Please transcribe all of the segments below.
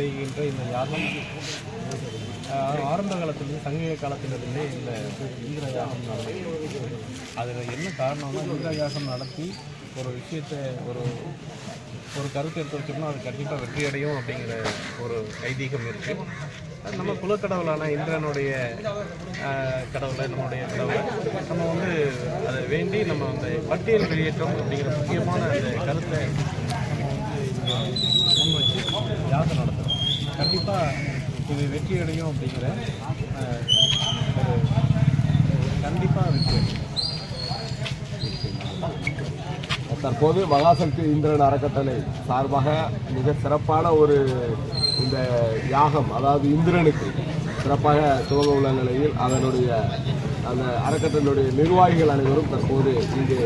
செய்கின்ற இந்த யாகம். ஆரம்ப காலத்திலிருந்து சங்க காலத்திலிருந்தே இந்த இந்திர யாகம் நடந்தது. அதில் என்ன காரணம்னா இந்திர யாகம் நடத்தி ஒரு விஷயத்தை ஒரு ஒரு கருத்து எடுத்து வச்சோம்னா அது கண்டிப்பாக வெற்றி அடையும் அப்படிங்கிற ஒரு ஐதீகம் இருக்குது நம்ம குலக்கடவுளான இந்திரனுடைய கடவுளை நம்மளுடைய கடவுளை நம்ம வந்து அதை வேண்டி நம்ம அந்த பட்டியல் வெளியேற்றம் அப்படிங்கிற முக்கியமான அந்த கருத்தை முன் வச்சு யாத்திரை நடத்துகிறோம் கண்டிப்பாக இது வெற்றி அடையும் அப்படிங்கிற கண்டிப்பாக வெற்றி அடையும் தற்போது மகாசக்தி இந்திரன் அறக்கட்டளை சார்பாக மிக சிறப்பான ஒரு இந்த யாகம் அதாவது இந்திரனுக்கு சிறப்பாக துவங்க உள்ள நிலையில் அதனுடைய அந்த அறக்கட்டளையுடைய நிர்வாகிகள் அனைவரும் தற்போது இங்கு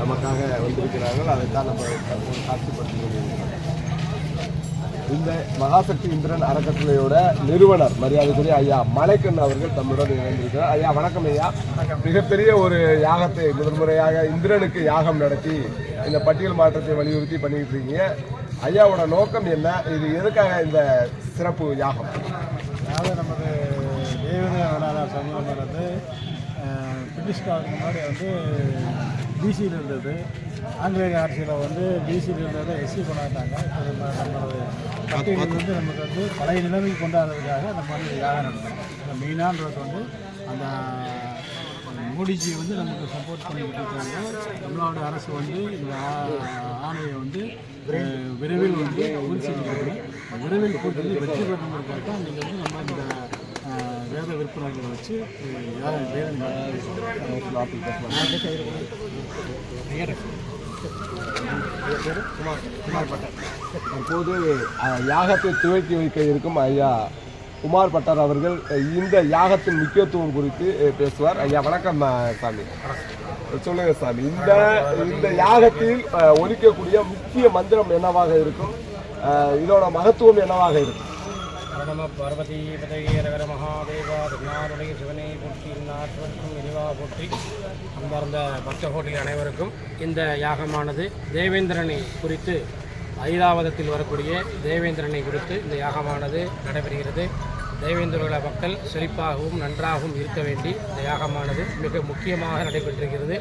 நமக்காக வந்திருக்கிறார்கள். அதைத்தான் நம்ம தற்போது காட்சிப்படுத்தி கொண்டிருக்கிறோம். இந்த மகாசக்தி இந்திரன் அறக்கட்டளையோட நிறுவனர் மரியாதைக்குரிய ஐயா மலைக்கண் அவர்கள் தம்முடன் இணைந்திருக்கிறார். ஐயா வணக்கம் ஐயா. மிகப்பெரிய ஒரு யாகத்தை முதல் முறையாக இந்திரனுக்கு யாகம் நடத்தி இந்த பட்டியல் மாற்றத்தை வலியுறுத்தி பண்ணிட்டு இருக்கீங்க ஐயாவோட நோக்கம் என்ன? இது எதுக்காக இந்த சிறப்பு யாகம்? அதாவது நமது தேவத சமூகம் வந்து பிரிட்டிஷ்காரங்க முன்னாடி வந்து பிசியில் இருந்தது. ஆங்கிலேய ஆட்சியில் வந்து பிசியில் இருந்ததை எஸ்சி கொண்டாடுறாங்க இப்போ நம்ம நம்மளோட பட்டியலில் வந்து நமக்கு வந்து பழைய நிலைமைக்கு கொண்டாடுறதுக்காக நம்ம வந்து யாகம் நடத்தணும் மெயினான்றது வந்து அந்த மோடிஜி வந்து நமக்கு சப்போர்ட் பண்ணிக்கிட்டு இருக்காங்க தமிழ்நாடு அரசு வந்து இந்த ஆணையை வந்து விரைவில் வந்து உறுதி செஞ்சுக்கிறது விரைவில் கூட்டி வெற்றி பெறணுங்கிறதுக்காக நீங்கள் வந்து நம்ம இந்த வேத விற்பனைகளை வச்சு அஹ், தற்போது யாகத்தை துவக்கி வைக்க இருக்கும் ஐயா குமார் பட்டார் அவர்கள் இந்த யாகத்தின் முக்கியத்துவம் குறித்து பேசுவார். ஐயா வணக்கம் சாமி. சொல்லுங்க சாமி. இந்த இந்த யாகத்தில் ஒலிக்கக்கூடிய முக்கிய மந்திரம் என்னவாக இருக்கும்? இதோட மகத்துவம் என்னவாக இருக்கும்? நம பார்வதி பதவி ரகர மகாதேவா திருநாருடைய சிவனை போற்றி நாட்டுவருக்கும் இனிவா போற்றி. அன்பார்ந்த பக்தகோட்டி அனைவருக்கும் இந்த யாகமானது தேவேந்திரனை குறித்து ஐராவதத்தில் வரக்கூடிய தேவேந்திரனை குறித்து இந்த யாகமானது நடைபெறுகிறது. தேவேந்திரோட மக்கள் செழிப்பாகவும் நன்றாகவும் இருக்க வேண்டி இந்த யாகமானது மிக முக்கியமாக நடைபெற்றிருக்கிறது.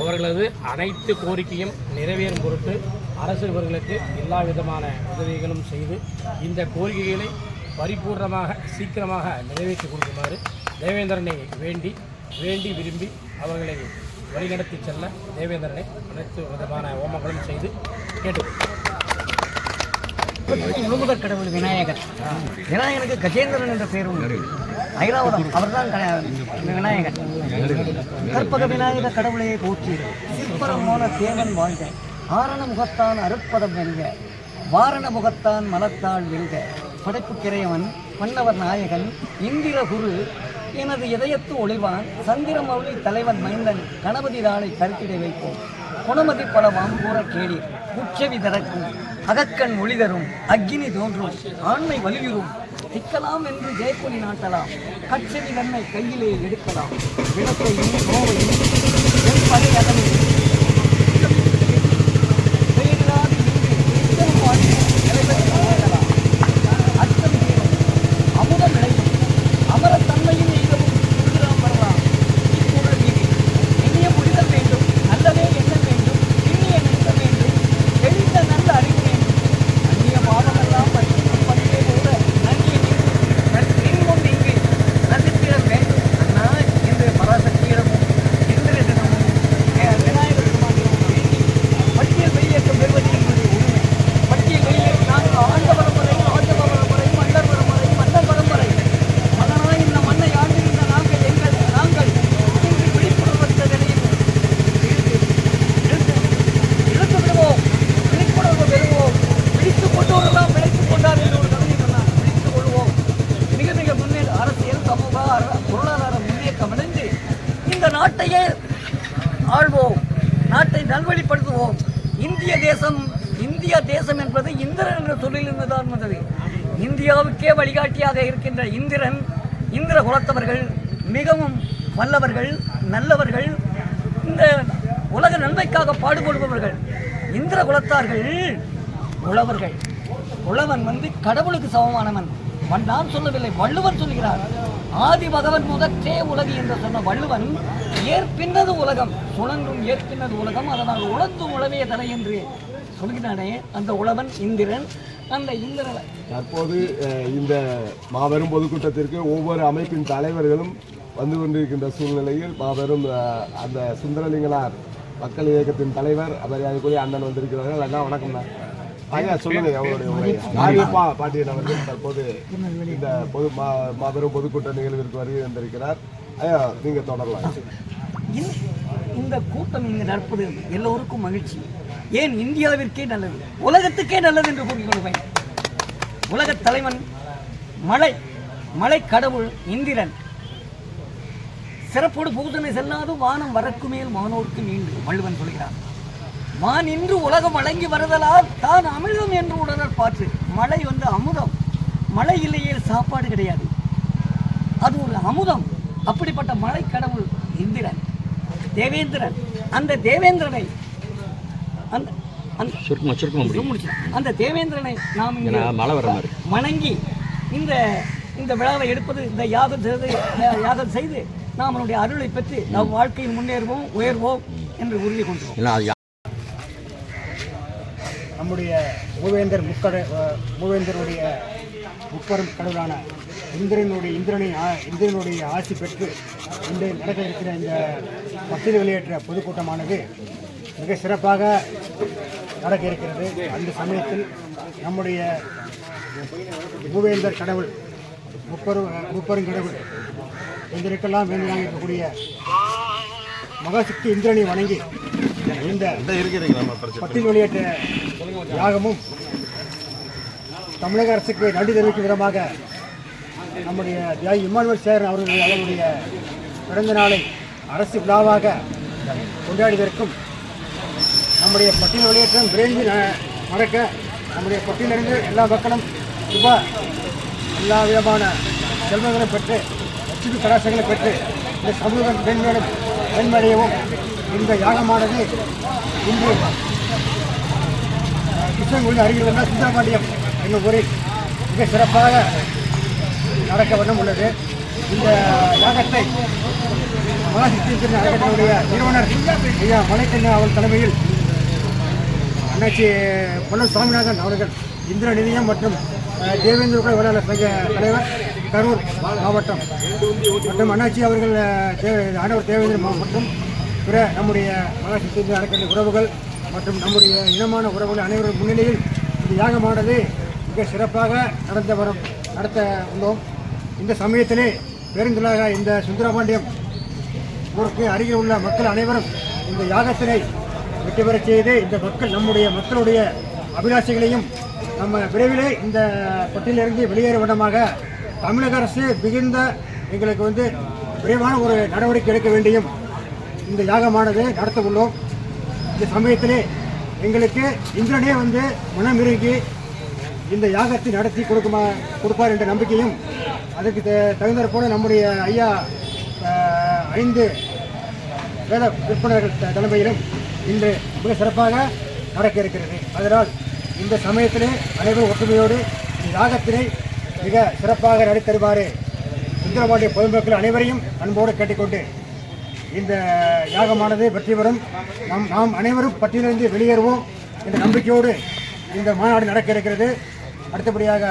அவர்களது அனைத்து கோரிக்கையும் நிறைவேறும் பொருட்டு அரசு இவர்களுக்கு எல்லா விதமான உதவிகளும் செய்து இந்த கோரிக்கைகளை பரிபூர்ணமாக சீக்கிரமாக நிறைவேற்றி கொடுக்குமாறு தேவேந்திரனை வேண்டி வேண்டி விரும்பி அவர்களை வழிநடத்தி செல்ல தேவேந்திரனை அனைத்து விதமான ஹோமங்களும் செய்து கேட்டுக்கொள்கிறேன். முழுமுதற் கடவுள் விநாயகர். விநாயகனுக்கு கஜேந்திரன் என்ற உண்டு. ஐராவதம் அவர்தான் விநாயகர். கற்பக விநாயக கடவுளையை போற்றி சிற்பரமான தேவன் வாழ்க. ஆரண முகத்தான் அருட்பதம் வெல்க. வாரண முகத்தான் மலத்தாள் வெல்க. படைப்பு கிரையவன் மன்னவர் நாயகன் இந்திர குரு எனது இதயத்து ஒளிவான் சந்திரமௌலி தலைவன் மைந்தன் கணபதி நாளை கருத்திடை வைப்போம். குணமதி படவாம் கூற கேளீர் உச்சவி திறக்கும் அகக்கண் ஒளி தரும் அக்னி தோன்றும் ஆண்மை வலியுறும். திக்கலாம் என்று ஜெயக்கொலி நாட்டலாம் கச்சவி நன்மை கையிலே எடுக்கலாம். விளக்கையும் நோவையும் வெண்படை அகலே இந்தியா தேசம் என்பது இந்திரன் என்ற சொல்லிலிருந்து தான் வந்தது. இந்தியாவுக்கே வழிகாட்டியாக இருக்கின்ற இந்திரன் இந்திர குலத்தவர்கள் மிகவும் வல்லவர்கள் நல்லவர்கள். இந்த உலக நன்மைக்காக பாடுபடுபவர்கள் இந்திர குலத்தார்கள் உழவர்கள். உழவன் வந்து கடவுளுக்கு சமமானவன். நான் சொல்லவில்லை வள்ளுவன் சொல்கிறார். ஆதி பகவன் முதற்றே உலகு என்று சொன்ன வள்ளுவன் ஏற்பின்னது உலகம் சுழன்றும் ஏற்பின்னது உலகம் அதனால் உழந்தும் உழவே தலை என்று சொல்கிறானே அந்த உழவன் இந்திரன் அந்த இந்திரன். தற்போது இந்த மாபெரும் பொதுக்கூட்டத்திற்கு ஒவ்வொரு அமைப்பின் தலைவர்களும் வந்து கொண்டிருக்கின்ற சூழ்நிலையில் மாபெரும் அந்த சுந்தரலிங்கனார் மக்கள் இயக்கத்தின் தலைவர் மரியாதைக்குரிய அண்ணன் வந்திருக்கிறார்கள். அண்ணா வணக்கம் ஐயா சொல்லுங்க ஆரியப்பா பாட்டியன் அவர்கள் தற்போது இந்த பொது மா- மாபெரும் பொதுக்கூட்ட நிகழ்விற்கு வருகை வந்திருக்கிறார் ஐயா நீங்க தொடரலாம். இந்த- இந்த கூட்டம் இங்கு நடப்பது எல்லோருக்கும் மகிழ்ச்சி. ஏன் இந்தியாவிற்கே நல்லது உலகத்துக்கே நல்லது என்று கூறிக்கொள்வேன் உலக தலைவன் மலை மலை கடவுள் இந்திரன். சிறப்போடு பூசனை செல்லாது வானம் வரக்கு மேல் மானோர்க்கு நீண்டு வள்ளுவன் சொல்கிறான். வான் இன்று உலகம் வழங்கி வருதலால் தான் அமிர்தம் என்று உடனர் பாற்று. மழை வந்து அமுதம். மழை இல்லையே சாப்பாடு கிடையாது. அது ஒரு அமுதம். அப்படிப்பட்ட மழை கடவுள் இந்திரன். தேவேந்திரன். அந்த தேவேந்திரனை அந்த சுருக்கமா சுருக்கமா முடியும். அந்த தேவேந்திரனை நாம் மழை வர மாதிரி. வணங்கி இந்த இந்த விழாவை எடுப்பது இந்த யாகம் செய்து யாகம் செய்து நாம் அவனுடைய அருளை பெற்று நம் வாழ்க்கையில் முன்னேறுவோம் உயர்வோம் என்று உறுதி கொண்டோம் நம்முடைய மூவேந்தர் முக்கட மூவேந்தருடைய முப்பெரும் கடவுளான இந்திரனுடைய இந்திரனை ஆ- இந்திரனுடைய ஆட்சி பெற்று இன்று நடக்க இருக்கிற இந்த பட்டியல் வெளியேற்ற பொதுக்கூட்டமானது மிக சிறப்பாக நடக்க இருக்கிறது. அந்த சமயத்தில் நம்முடைய மூவேந்தர் கடவுள் முப்பெரும் முப்பெரும் கடவுள் இந்திருக்கெல்லாம் வேண்டியாக இருக்கக்கூடிய மகாசக்தி இந்திரனை வணங்கி இந்த பட்டியல் வெளியேற்ற யாகமும் தமிழக அரசுக்கு நன்றி தெரிவிக்கும் விதமாக நம்முடைய தியாகி இம்மானுவல் சேரன் அவர்களுடைய அவருடைய பிறந்த நாளை அரசு விழாவாக கொண்டாடுவதற்கும் நம்முடைய பட்டியல் வெளியேற்றம் விரைந்து நடக்க நம்முடைய பட்டியலிருந்து எல்லா மக்களும் சுப எல்லா விதமான செல்வங்களும் பெற்று லட்சுமி கலாசங்களை பெற்று இந்த சமூகம் பெண்களும் பெண்மடையவும் இந்த யாகமானது இன்று கிருஷ்ணன்கோயில் அருகில் உள்ள சுந்தரபாண்டியம் என்னும் ஊரில் மிக சிறப்பாக நடக்க வண்ணம் உள்ளது. இந்த யாகத்தை மகாசக்தி அறக்கட்டளையுடைய நிறுவனர் ஐயா மலைக்கண்ணா அவள் தலைமையில் அண்ணாச்சி பொன்னம் சுவாமிநாதன் அவர்கள் இந்திர நிதியம் மற்றும் தேவேந்திர குல வேளாளர் சங்க தலைவர் கரூர் மாவட்டம். மற்றும் அண்ணாச்சி அவர்கள் ஆண்டவர் தேவேந்திர மா- மற்றும் பிற நம்முடைய மகாசக்தி அறக்கட்டளை உறவுகள் மற்றும் நம்முடைய இனமான உறவுகள் அனைவரும் முன்னிலையில் இந்த யாகமானது மிக சிறப்பாக நடந்த வரும் நடத்த உள்ளோம். இந்த சமயத்திலே பெருந்தலாக இந்த சுந்தரபாண்டியம் ஊருக்கு அருகில் உள்ள மக்கள் அனைவரும் இந்த யாகத்தினை வெற்றி பெறச் செய்து இந்த மக்கள் நம்முடைய மக்களுடைய அபிலாஷைகளையும் நம்ம விரைவிலே இந்த பட்டியலிருந்து வெளியேறும் விடமாக தமிழக அரசு மிகுந்த எங்களுக்கு வந்து விரைவான ஒரு நடவடிக்கை எடுக்க வேண்டியும் இந்த யாகமானது நடத்த உள்ளோம். இந்த சமயத்திலே எங்களுக்கு இந்திரனே வந்து மனமிருகி இந்த யாகத்தை நடத்தி கொடுக்குமா கொடுப்பார் என்ற நம்பிக்கையும் அதுக்கு த- போல நம்முடைய ஐயா ஐந்து வேத விற்பனர்கள் த- தலைமையிலும் இன்று மிக சிறப்பாக நடக்க இருக்கிறது அதனால் இந்த சமயத்திலே அனைவரும் ஒற்றுமையோடு இந்த யாகத்தினை மிக சிறப்பாக நடித்தருமாறு சுந்தரபாண்டிய பொதுமக்கள் அனைவரையும் அன்போடு கேட்டுக்கொண்டு இந்த யாகமானது வெற்றி பெறும். நாம் நாம் அனைவரும் பற்றியிலிருந்து வெளியேறுவோம் என்ற நம்பிக்கையோடு இந்த மாநாடு நடக்க இருக்கிறது அடுத்தபடியாக